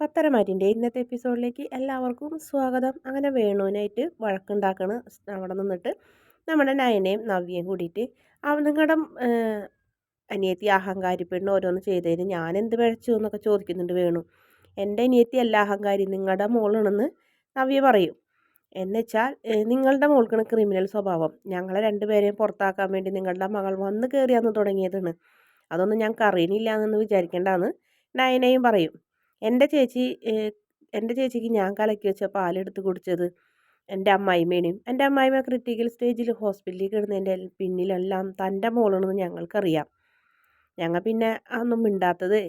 പത്തരമാറ്റിന്റെ ഇന്നത്തെ എപ്പിസോഡിലേക്ക് എല്ലാവർക്കും സ്വാഗതം. അങ്ങനെ വേണുവിനായിട്ട് വഴക്കുണ്ടാക്കണ് അവിടെ നിന്നിട്ട് നമ്മുടെ നയനയും നവ്യയും കൂടിയിട്ട്. അവ നിങ്ങളുടെ അനിയത്തി അഹങ്കാരി പെണ്ണ് ഓരോന്ന് ചെയ്തതിന് ഞാൻ എന്ത് പിഴച്ചു എന്നൊക്കെ ചോദിക്കുന്നുണ്ട് വേണു. എന്റെ അനിയത്തി അല്ല അഹങ്കാരി നിങ്ങളുടെ മോളാണെന്ന് നവ്യ പറയും. എന്നുവെച്ചാൽ നിങ്ങളുടെ മോൾക്കാണ് ക്രിമിനൽ സ്വഭാവം. ഞങ്ങളെ രണ്ടുപേരെയും പുറത്താക്കാൻ വേണ്ടി നിങ്ങളുടെ മകൾ വന്ന് കയറിയാന്ന് തുടങ്ങിയതാണ്. അതൊന്നും ഞങ്ങൾക്ക് അറിയണില്ല എന്ന് വിചാരിക്കേണ്ടെന്ന് നയനയും പറയും. എന്റെ ചേച്ചി എന്റെ ചേച്ചിക്ക് ഞാൻ കലക്കി വെച്ച പാലെടുത്ത് കുടിച്ചത് എന്റെ അമ്മായിമ്മേനെയും എന്റെ അമ്മായിമ്മ ക്രിട്ടിക്കൽ സ്റ്റേജിൽ ഹോസ്പിറ്റലിൽ കിടന്നതിന്റെ പിന്നിലെല്ലാം തന്റെ മോളാണെന്ന് ഞങ്ങൾക്കറിയാം. ഞങ്ങൾ പിന്നെ അതൊന്നും മിണ്ടാത്തത്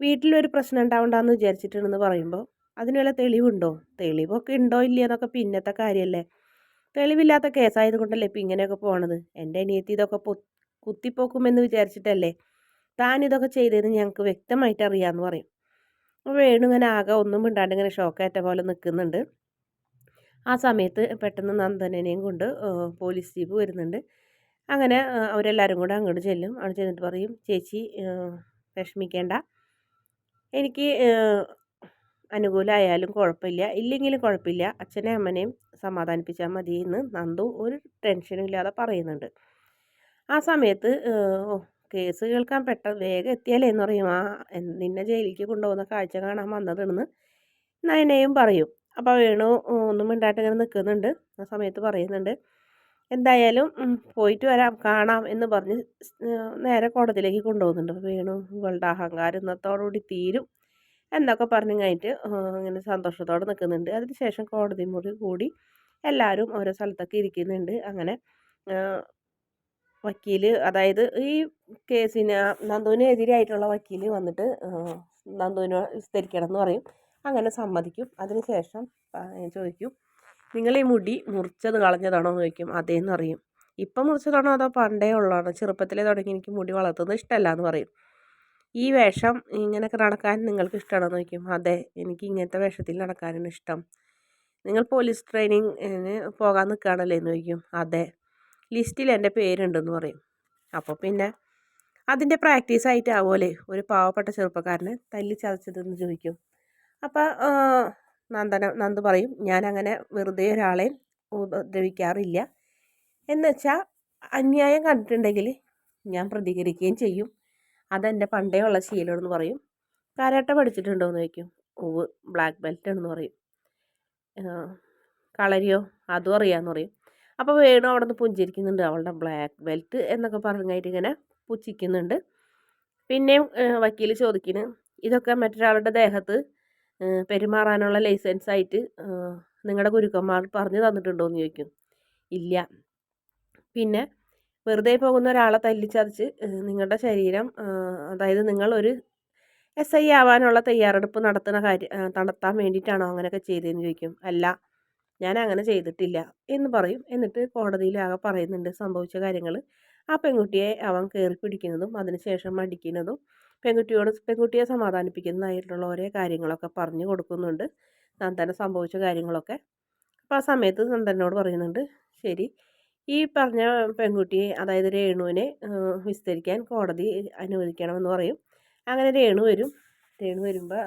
വീട്ടിലൊരു പ്രശ്നം ഉണ്ടാവണ്ടെന്ന് വിചാരിച്ചിട്ടുണ്ടെന്ന് പറയുമ്പോൾ അതിന് തെളിവുണ്ടോ? തെളിവൊക്കെ ഉണ്ടോ ഇല്ലയെന്നൊക്കെ പിന്നത്തെ കാര്യമല്ലേ തെളിവില്ലാത്ത കേസായത് കൊണ്ടല്ലേ ഇപ്പം ഇങ്ങനെയൊക്കെ പോണത്? എന്റെ അനിയത്തി ഇതൊക്കെ പൊ കുത്തിപ്പോക്കുമെന്ന് വിചാരിച്ചിട്ടല്ലേ താൻ ഇതൊക്കെ ചെയ്തതെന്ന് ഞങ്ങൾക്ക് വ്യക്തമായിട്ട് അറിയാമെന്ന് പറയും. വേണു ഇങ്ങനെ ആകെ ഒന്നും മിണ്ടാണ്ട് ഇങ്ങനെ ഷോക്കേറ്റ പോലെ നിൽക്കുന്നുണ്ട് ആ സമയത്ത് പെട്ടെന്ന് നന്ദനേനെയും കൊണ്ട് പോലീസ് ജീപ്പ് വരുന്നുണ്ട്. അങ്ങനെ അവരെല്ലാവരും കൂടെ അങ്ങോട്ട് ചെല്ലും. അവിടെ ചെന്നിട്ട് പറയും ചേച്ചി വിഷമിക്കേണ്ട. എനിക്ക് അനുകൂലമായാലും കുഴപ്പമില്ല. ഇല്ലെങ്കിലും കുഴപ്പമില്ല. അച്ഛനെ അമ്മനെയും സമാധാനിപ്പിച്ചാൽ മതി എന്ന് നന്ദു ഒരു ടെൻഷനും ഇല്ലാതെ പറയുന്നുണ്ട്. ആ സമയത്ത് കേസ് കേൾക്കാൻ പെട്ടെന്ന് വേഗം എത്തിയാലേ എന്ന് പറയും. ആ നിന്നെ ജയിലിലേക്ക് കൊണ്ടുപോകുന്ന കാഴ്ച കാണാൻ വന്നതെന്ന് നയനയും പറയും. അപ്പോൾ വേണു ഒന്നും മിണ്ടായിട്ട് ഇങ്ങനെ നിൽക്കുന്നുണ്ട്. ആ സമയത്ത് പറയുന്നുണ്ട് എന്തായാലും പോയിട്ട് വരാം കാണാം എന്ന് പറഞ്ഞ് നേരെ കോടതിയിലേക്ക് കൊണ്ടുപോകുന്നുണ്ട്. അപ്പോൾ വേണു ഇവളുടെ അഹങ്കാരം ഇന്നത്തോടുകൂടി തീരും എന്നൊക്കെ പറഞ്ഞു കഴിഞ്ഞിട്ട് ഇങ്ങനെ സന്തോഷത്തോടെ നിൽക്കുന്നുണ്ട്. അതിനുശേഷം കോടതി മുറി കൂടി എല്ലാവരും ഓരോ സ്ഥലത്തൊക്കെ ഇരിക്കുന്നുണ്ട്. അങ്ങനെ വക്കീൽ അതായത് ഈ കേസിന് നന്ദുവിന് എതിരായിട്ടുള്ള വക്കീൽ വന്നിട്ട് നന്ദുവിനെ വിസ്തരിക്കണം എന്ന് പറയും. അങ്ങനെ സമ്മതിക്കും. അതിനുശേഷം ചോദിക്കും നിങ്ങൾ ഈ മുടി മുറിച്ചത് കളഞ്ഞതാണോ? എന്ന് ചോദിക്കും. അതേന്ന് പറയും. ഇപ്പം മുറിച്ചതാണോ അതോ പണ്ടേ ഉള്ളതാണോ? ചെറുപ്പത്തിലേ തുടങ്ങി എനിക്ക് മുടി വളർത്തുന്നത് ഇഷ്ടമല്ല എന്ന് പറയും. ഈ വേഷം ഇങ്ങനെയൊക്കെ നടക്കാൻ നിങ്ങൾക്ക് ഇഷ്ടമാണോ? എന്ന് ചോദിക്കും. അതെ എനിക്ക് ഇങ്ങനത്തെ വേഷത്തിൽ നടക്കാനാണ് ഇഷ്ടം. നിങ്ങൾ പോലീസ് ട്രെയിനിങ്ങിന് പോകാൻ നിൽക്കുകയാണല്ലേ? എന്ന് ചോദിക്കും. അതെ. ലിസ്റ്റിൽ എന്റെ പേരുണ്ടെന്ന് പറയും. അപ്പോൾ പിന്നെ അതിന്റെ പ്രാക്ടീസ് ആയിട്ട് ആവുമല്ലേ ഒരു പാവപ്പെട്ട ചെറുപ്പക്കാരനെ തല്ലി ചതച്ചതെന്ന് ചോദിക്കും. അപ്പോൾ നന്ദന നന്ദു പറയും ഞാൻ അങ്ങനെ വെറുതെ ഒരാളെ ഉപദ്രവിക്കാറില്ല. എന്ന് എന്നുവെച്ചാൽ അന്യായം കണ്ടിട്ടുണ്ടെങ്കിൽ ഞാൻ പ്രതികരിക്കുകയും ചെയ്യും. അതെന്റെ പണ്ടേ ഉള്ള ശീലമെന്ന് പറയും. കരാട്ട പഠിച്ചിട്ടുണ്ടോ എന്ന് ചോദിക്കും. ഓവ് ബ്ലാക്ക് ബെൽറ്റ് ആണെന്ന് പറയും കളരിയോ? അതും അറിയാമെന്ന് പറയും. അപ്പോൾ വേണു അവിടെ നിന്ന് പുഞ്ചിരിക്കുന്നുണ്ട്. അവളുടെ ബ്ലാക്ക് ബെൽറ്റ് എന്നൊക്കെ പറഞ്ഞായിട്ട് ഇങ്ങനെ പുച്ഛിക്കുന്നുണ്ട്. പിന്നെയും വക്കീൽ ചോദിക്കുന്നു. ഇതൊക്കെ മറ്റൊരാളുടെ ദേഹത്ത് പെരുമാറാനുള്ള ലൈസൻസ് ആയിട്ട് നിങ്ങളുടെ ഗുരുക്കന്മാർ പറഞ്ഞു തന്നിട്ടുണ്ടോ എന്ന് ചോദിക്കും. ഇല്ല. പിന്നെ വെറുതെ പോകുന്ന ഒരാളെ തല്ലിച്ചതച്ച് നിങ്ങളുടെ ശരീരം അതായത് നിങ്ങൾ ഒരു എസ് ഐ ആവാനുള്ള തയ്യാറെടുപ്പ് നടത്തുന്ന കാര്യം നടത്താൻ വേണ്ടിയിട്ടാണോ അങ്ങനെയൊക്കെ ചെയ്തതെന്ന് ചോദിക്കും. അല്ല. ഞാൻ അങ്ങനെ ചെയ്തിട്ടില്ല എന്ന് പറയും. എന്നിട്ട് കോടതിയിൽ ആകെ പറയുന്നുണ്ട് സംഭവിച്ച കാര്യങ്ങൾ ആ പെൺകുട്ടിയെ അവൻ കയറി പിടിക്കുന്നതും അതിനുശേഷം അടിക്കുന്നതും പെൺകുട്ടിയോട് പെൺകുട്ടിയെ സമാധാനിപ്പിക്കുന്നതായിട്ടുള്ള ഓരോ കാര്യങ്ങളൊക്കെ പറഞ്ഞു കൊടുക്കുന്നുണ്ട്. നന്ദന സംഭവിച്ച കാര്യങ്ങളൊക്കെ. അപ്പോൾ ആ സമയത്ത് നന്ദനോട് പറയുന്നുണ്ട് ശരി ഈ പറഞ്ഞ പെൺകുട്ടിയെ അതായത് രേണുവിനെ വിസ്തരിക്കാൻ കോടതി അനുവദിക്കണമെന്ന് പറയും. അങ്ങനെ രേണു വരും. രേണു വരുമ്പോൾ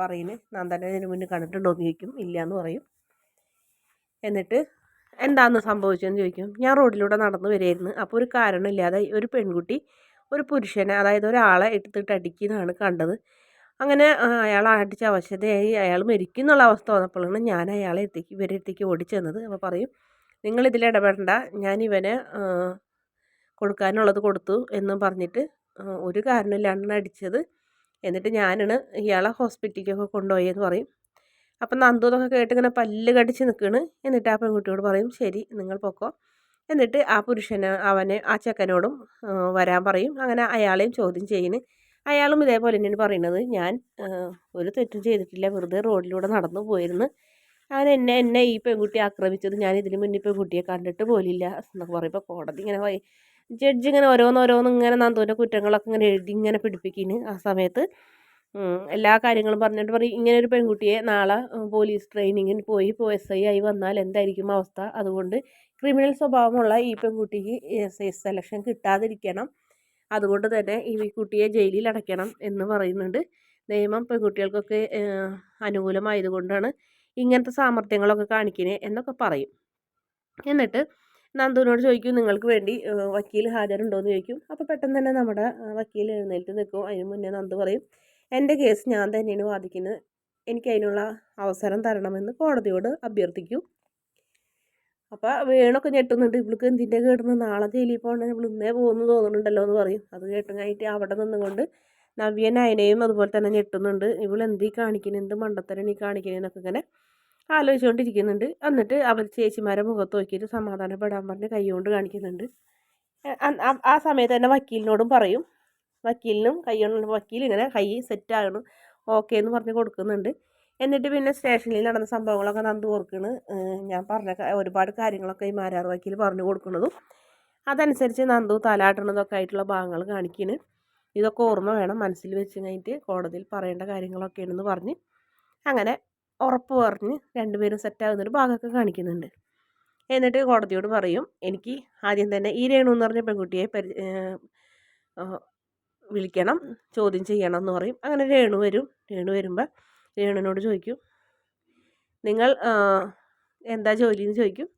പറയുന്നത് നന്ദനെ മുന്നേ കണ്ടിട്ടുണ്ടോ? എന്ന് ചോദിക്കും. ഇല്ല എന്ന് പറയും. എന്നിട്ട് എന്താണെന്ന് സംഭവിച്ചതെന്ന് ചോദിക്കും. ഞാൻ റോഡിലൂടെ നടന്നു വരികയായിരുന്നു അപ്പോൾ ഒരു കാരണമില്ലാതെ ഒരു പെൺകുട്ടി ഒരു പുരുഷനെ അതായത് ഒരാളെ എടുത്തിട്ട് അടിക്കുന്നതാണ് കണ്ടത്. അങ്ങനെ അയാൾ അടിച്ച അവശതയായി അയാൾ മരിക്കുന്നുള്ള അവസ്ഥ വന്നപ്പോഴാണ് ഞാൻ അയാളെ എത്തിക്ക് ഇവരെ എത്തിക്ക് ഓടിച്ചെന്നത്. അപ്പോൾ പറയും നിങ്ങൾ നിങ്ങളിതിൽ ഇടപെടണ്ട. ഞാൻ ഇവനെ കൊടുക്കാനുള്ളത് കൊടുത്തു എന്നും പറഞ്ഞിട്ട് ഒരു കാരണമില്ലാണ്ടാണ് അടിച്ചത്. എന്നിട്ട് ഞാനാണ് ഇയാളെ ഹോസ്പിറ്റലിലേക്കൊക്കെ കൊണ്ടുപോയെന്ന് പറയും. അപ്പം നന്ദു എന്നൊക്കെ കേട്ട് ഇങ്ങനെ പല്ല് കടിച്ച് നിൽക്കുന്നു എന്നിട്ട് ആ പെൺകുട്ടിയോട് പറയും ശരി നിങ്ങൾ പൊക്കോ. എന്നിട്ട് ആ പുരുഷന് അവനെ ആ ചെക്കനോടും വരാൻ പറയും. അങ്ങനെ അയാളെയും ചോദ്യം ചെയ്യുന്നു അയാളും ഇതേപോലെ തന്നെയാണ് പറയുന്നത് ഞാൻ ഒരു തെറ്റും ചെയ്തിട്ടില്ല. വെറുതെ റോഡിലൂടെ നടന്നു പോയിരുന്നു. അങ്ങനെ എന്നെ എന്നെ ഈ പെൺകുട്ടി ആക്രമിച്ചത് ഞാൻ ഇതിന് മുന്നേ പെൺകുട്ടിയെ കണ്ടിട്ട് പോലില്ല എന്നൊക്കെ പറയുമ്പോൾ കോടതി ഇങ്ങനെ ജഡ്ജ് ഇങ്ങനെ ഓരോന്നോരോന്നും ഇങ്ങനെ നന്ദുവിന്റെ കുറ്റങ്ങളൊക്കെ ഇങ്ങനെ എഴുതി ഇങ്ങനെ പിടിപ്പിക്കുന്നു ആ സമയത്ത്. എല്ലാ കാര്യങ്ങളും പറഞ്ഞിട്ട് പറയും. ഇങ്ങനെ ഒരു പെൺകുട്ടിയെ നാളെ പോലീസ് ട്രെയിനിങ്ങിന് പോയി ഇപ്പോൾ എസ് ഐ ആയി വന്നാൽ എന്തായിരിക്കും അവസ്ഥ? അതുകൊണ്ട് ക്രിമിനൽ സ്വഭാവമുള്ള ഈ പെൺകുട്ടിക്ക് എസ് ഐ സെലക്ഷൻ കിട്ടാതിരിക്കണം. അതുകൊണ്ട് തന്നെ ഈ കുട്ടിയെ ജയിലിൽ അടയ്ക്കണം എന്ന് പറയുന്നുണ്ട്. നിയമം പെൺകുട്ടികൾക്കൊക്കെ അനുകൂലമായതുകൊണ്ടാണ് ഇങ്ങനത്തെ സാമർത്ഥ്യങ്ങളൊക്കെ കാണിക്കണേ എന്നൊക്കെ പറയും. എന്നിട്ട് നന്ദുവിനോട് ചോദിക്കും നിങ്ങൾക്ക് വേണ്ടി വക്കീൽ ഹാജരുണ്ടോ എന്ന് ചോദിക്കും. അപ്പോൾ പെട്ടെന്ന് തന്നെ നമ്മുടെ വക്കീൽ എഴുന്നേറ്റ് നിൽക്കും. അതിന് മുന്നേ നന്ദു പറയും എന്റെ കേസ് ഞാൻ തന്നെയാണ് വാദിക്കുന്നത്. എനിക്ക് അതിനുള്ള അവസരം തരണമെന്ന് കോടതിയോട് അഭ്യർത്ഥിക്കും. അപ്പോൾ വേണൊക്കെ ഞെട്ടുന്നുണ്ട്. ഇവൾക്ക് എന്തിന്റെ കേടുന്നു നാളെ ജയിലിൽ പോകണേ. ഇവൾ ഇന്നേ പോകുന്നു തോന്നുന്നുണ്ടല്ലോ എന്ന് പറയും. അത് കേട്ടും കഴിഞ്ഞിട്ട് അവിടെ നിന്നുകൊണ്ട് നവ്യ നയനയും അതുപോലെ തന്നെ ഞെട്ടുന്നുണ്ട്. ഇവൾ എന്തീ കാണിക്കുന്നത് എന്ത് മണ്ടത്തരം ഈ കാണിക്കുന്നതെന്നൊക്കെ ഇങ്ങനെ ആലോചിച്ചുകൊണ്ടിരിക്കുന്നുണ്ട്. എന്നിട്ട് അവർ ചേച്ചിമാരെ മുഖത്ത് നോക്കിയിട്ട് സമാധാനപ്പെടാൻ പറഞ്ഞ് കൈ കൊണ്ട് കാണിക്കുന്നുണ്ട് ആ സമയത്ത് തന്നെ വക്കീലിനോടും പറയും. വക്കീലിനും കൈ കൊണ്ടുള്ള വക്കീൽ ഇങ്ങനെ കൈ സെറ്റാകണം ഓക്കെ എന്ന് പറഞ്ഞ് കൊടുക്കുന്നുണ്ട്. എന്നിട്ട് പിന്നെ സ്റ്റേഷനിൽ നടന്ന സംഭവങ്ങളൊക്കെ നന്ദു ഓർക്കണ്. ഞാൻ പറഞ്ഞ ഒരുപാട് കാര്യങ്ങളൊക്കെ ഈ മാരാർ വക്കീൽ പറഞ്ഞു കൊടുക്കുന്നതും അതനുസരിച്ച് നന്ദു തലാട്ടണതൊക്കെ ആയിട്ടുള്ള ഭാഗങ്ങൾ കാണിക്കുന്നു ഇതൊക്കെ ഓർമ്മ വേണം. മനസ്സിൽ വെച്ച് കഴിഞ്ഞിട്ട് കോടതിയിൽ പറയേണ്ട കാര്യങ്ങളൊക്കെയാണെന്ന് പറഞ്ഞ് അങ്ങനെ ഉറപ്പ് പറഞ്ഞ് രണ്ടുപേരും സെറ്റാകുന്നൊരു ഭാഗമൊക്കെ കാണിക്കുന്നുണ്ട്. എന്നിട്ട് കോടതിയോട് പറയും എനിക്ക് ആദ്യം തന്നെ ഈ രേണു എന്ന് പറഞ്ഞ പെൺകുട്ടിയെ പരി വിളിക്കണം ചോദ്യം ചെയ്യണം എന്ന് പറയും. അങ്ങനെ രേണു വരും. രേണു വരുമ്പോൾ രേണുവിനോട് ചോദിക്കും. നിങ്ങൾ എന്താ ജോലി എന്ന് ചോദിക്കും?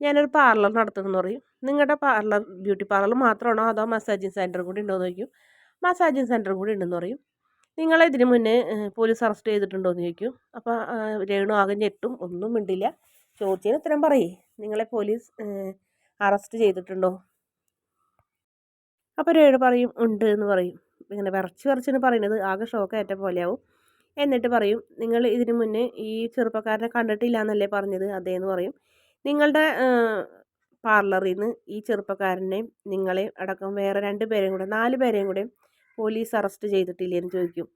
ഞാനൊരു പാർലർ നടത്തുമെന്ന് പറയും. നിങ്ങളുടെ പാർലർ ബ്യൂട്ടി പാർലർ മാത്രമാണോ അതോ മസാജിങ് സെന്റർ കൂടി ഉണ്ടോ എന്ന് ചോദിക്കും? മസാജിങ് സെന്റർ കൂടി ഉണ്ടെന്ന് പറയും. നിങ്ങൾ ഇതിന് മുന്നേ പോലീസ് അറസ്റ്റ് ചെയ്തിട്ടുണ്ടോ എന്ന് ചോദിക്കും അപ്പോൾ രേണു ആകെ ഞെട്ടും ഒന്നും മിണ്ടില്ല. ചോദിച്ചതിന് ഉത്തരം പറയേ. നിങ്ങളെ പോലീസ് അറസ്റ്റ് ചെയ്തിട്ടുണ്ടോ? അപ്പോൾ രേണു പറയും ഉണ്ട് എന്ന് പറയും. ഇങ്ങനെ വിറച്ച് വിറച്ചെന്ന് പറയുന്നത് ആകെ ഷോക്ക് ഏറ്റ പോലെയാവും. എന്നിട്ട് പറയും നിങ്ങൾ ഇതിനു മുന്നേ ഈ ചെറുപ്പക്കാരനെ കണ്ടിട്ടില്ല എന്നല്ലേ പറഞ്ഞത് അതേന്ന് പറയും. നിങ്ങളുടെ പാർലറിൽ നിന്ന് ഈ ചെറുപ്പക്കാരനെയും നിങ്ങളെയും അടക്കം വേറെ രണ്ട് പേരെയും കൂടെ നാല് പേരെയും കൂടെ പോലീസ് അറസ്റ്റ് ചെയ്തിട്ടില്ലേ എന്ന് ചോദിക്കും.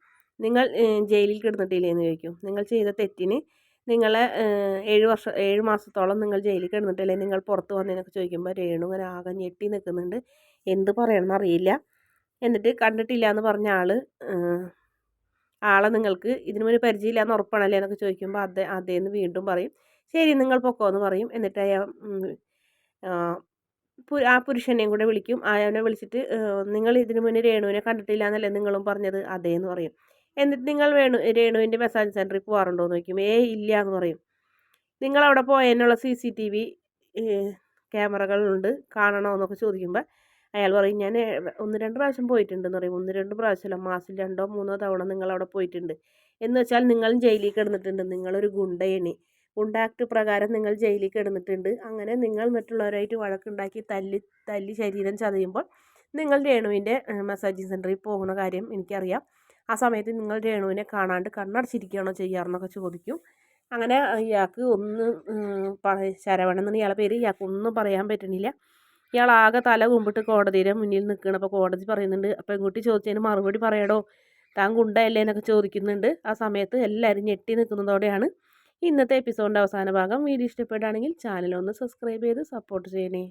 നിങ്ങൾ ജയിലിൽ കിടന്നിട്ടില്ലേ എന്ന് ചോദിക്കും. നിങ്ങൾ ചെയ്ത തെറ്റിന് നിങ്ങളെ ഏഴ് വർഷം ഏഴ് മാസത്തോളം നിങ്ങൾ ജയിലിൽ കിടന്നിട്ടില്ലേ നിങ്ങൾ പുറത്ത് വന്നതിനൊക്കെ ചോദിക്കുമ്പോൾ രേണു ഇങ്ങനെ ആകെ ഞെട്ടി നിൽക്കുന്നുണ്ട്. എന്ത് പറയണമെന്ന് അറിയില്ല. എന്നിട്ട് കണ്ടിട്ടില്ല എന്ന് പറഞ്ഞ ആൾ ആളെ നിങ്ങൾക്ക് ഇതിനു മുന്നേ പരിചയമില്ല എന്ന് ഉറപ്പാണല്ലേ എന്നൊക്കെ ചോദിക്കുമ്പോൾ അതേ അതേന്ന് വീണ്ടും പറയും. ശരി നിങ്ങൾ പൊക്കോ എന്ന് പറയും. എന്നിട്ട് അയാൾ ആ പുരുഷനെയും കൂടെ വിളിക്കും. അവനെ വിളിച്ചിട്ട് നിങ്ങൾ ഇതിനു മുന്നേ രേണുവിനെ കണ്ടിട്ടില്ല എന്നല്ലേ നിങ്ങളും പറഞ്ഞത്? അതേ എന്ന് പറയും. എന്നിട്ട് നിങ്ങൾ വേണു രേണുവിന്റെ മസാജ് സെന്ററിൽ പോകാറുണ്ടോ എന്ന് ചോദിക്കും. ഏ ഇല്ല എന്ന് പറയും. നിങ്ങൾ അവിടെ പോയതിനുള്ള സി സി ടി വി ക്യാമറകളുണ്ട് കാണണോ എന്നൊക്കെ ചോദിക്കുമ്പോൾ അയാൾ പറയും ഞാൻ ഒന്ന് രണ്ട് പ്രാവശ്യം പോയിട്ടുണ്ടെന്ന് പറയും. ഒന്ന് രണ്ട് പ്രാവശ്യമല്ല മാസം രണ്ടോ മൂന്നോ തവണ നിങ്ങൾ അവിടെ പോയിട്ടുണ്ട്. എന്ന് വെച്ചാൽ നിങ്ങളും ജയിലിൽ കിടന്നിട്ടുണ്ട്. നിങ്ങളൊരു ഗുണ്ടയണി ഗുണ്ട ആക്ട് പ്രകാരം നിങ്ങൾ ജയിലിൽ കിടന്നിട്ടുണ്ട്. അങ്ങനെ നിങ്ങൾ മറ്റുള്ളവരായിട്ട് വഴക്കുണ്ടാക്കി തല്ലി തല്ലി ശരീരം ചതയുമ്പോൾ നിങ്ങൾ രേണുവിന്റെ മസാജിങ് സെന്ററിൽ പോകുന്ന കാര്യം എനിക്കറിയാം. ആ സമയത്ത് നിങ്ങൾ രേണുവിനെ കാണാണ്ട് കണ്ണടച്ചിരിക്കുകയാണോ ചെയ്യാറെന്നൊക്കെ ചോദിക്കും. അങ്ങനെ ഇയാൾക്ക് ഒന്ന് ശരവണൻ എന്നാണ് ഇയാളെ പേര് ഇയാൾക്ക് ഒന്നും പറയാൻ പറ്റണില്ല. ഇയാൾ ആകെ തല കുമ്പിട്ട് കോടതിയുടെ മുന്നിൽ നിൽക്കണം അപ്പോൾ കോടതി പറയുന്നുണ്ട് അപ്പോൾ പെൺകുട്ടി ചോദിച്ചതിന് മറുപടി പറയടോ. താൻ ഗുണ്ടയല്ലേ? എന്നൊക്കെ ചോദിക്കുന്നുണ്ട്. ആ സമയത്ത് എല്ലാവരും ഞെട്ടി നിൽക്കുന്നതോടെയാണ് ഇന്നത്തെ എപ്പിസോഡിന്റെ അവസാന ഭാഗം. വീഡിയോ ഇഷ്ടപ്പെടുകയാണെങ്കിൽ ചാനൽ ഒന്ന് സബ്സ്ക്രൈബ് ചെയ്ത് സപ്പോർട്ട് ചെയ്യണേ.